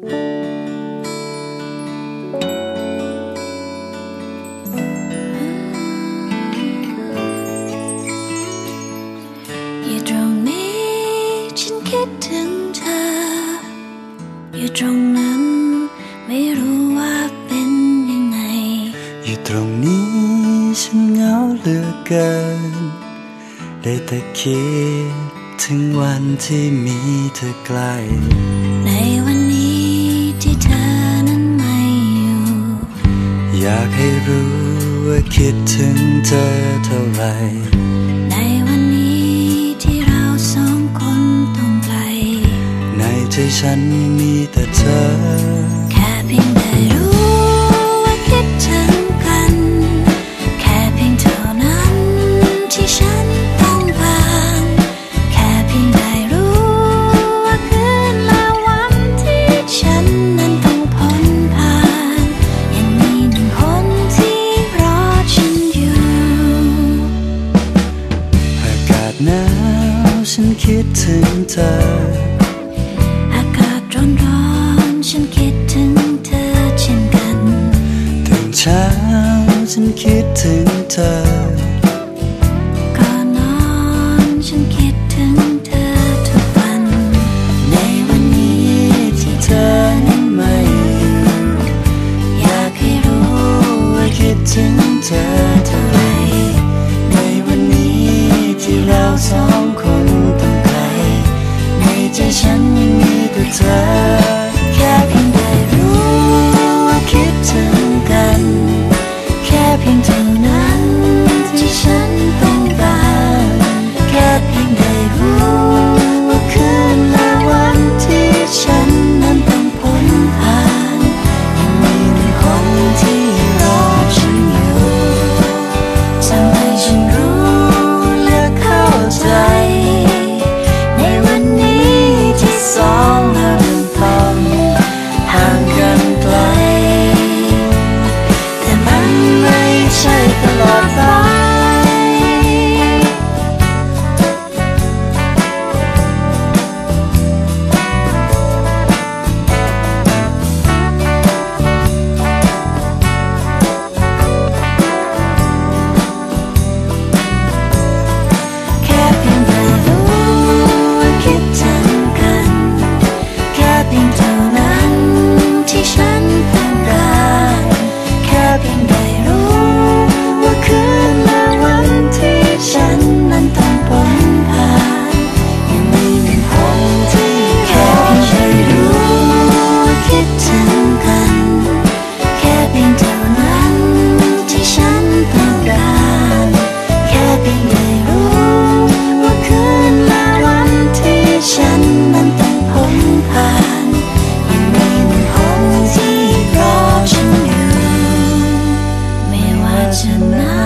อยู่ตรงนี้ฉันคิดถึงเธอ อยู่ตรงนั้นไม่รู้ว่าเป็นยังไง อยู่ตรงนี้ฉันเหงาเหลือเกิน ได้แต่คิดถึงวันที่มีเธอใกล้ อยากให้รู้ว่าคิดถึงเธอเท่าไหรในวันนี้ที่เราสองคนต้องไกลในใจฉันมีแต่ หนาวฉันคิดถึงเธอ 着那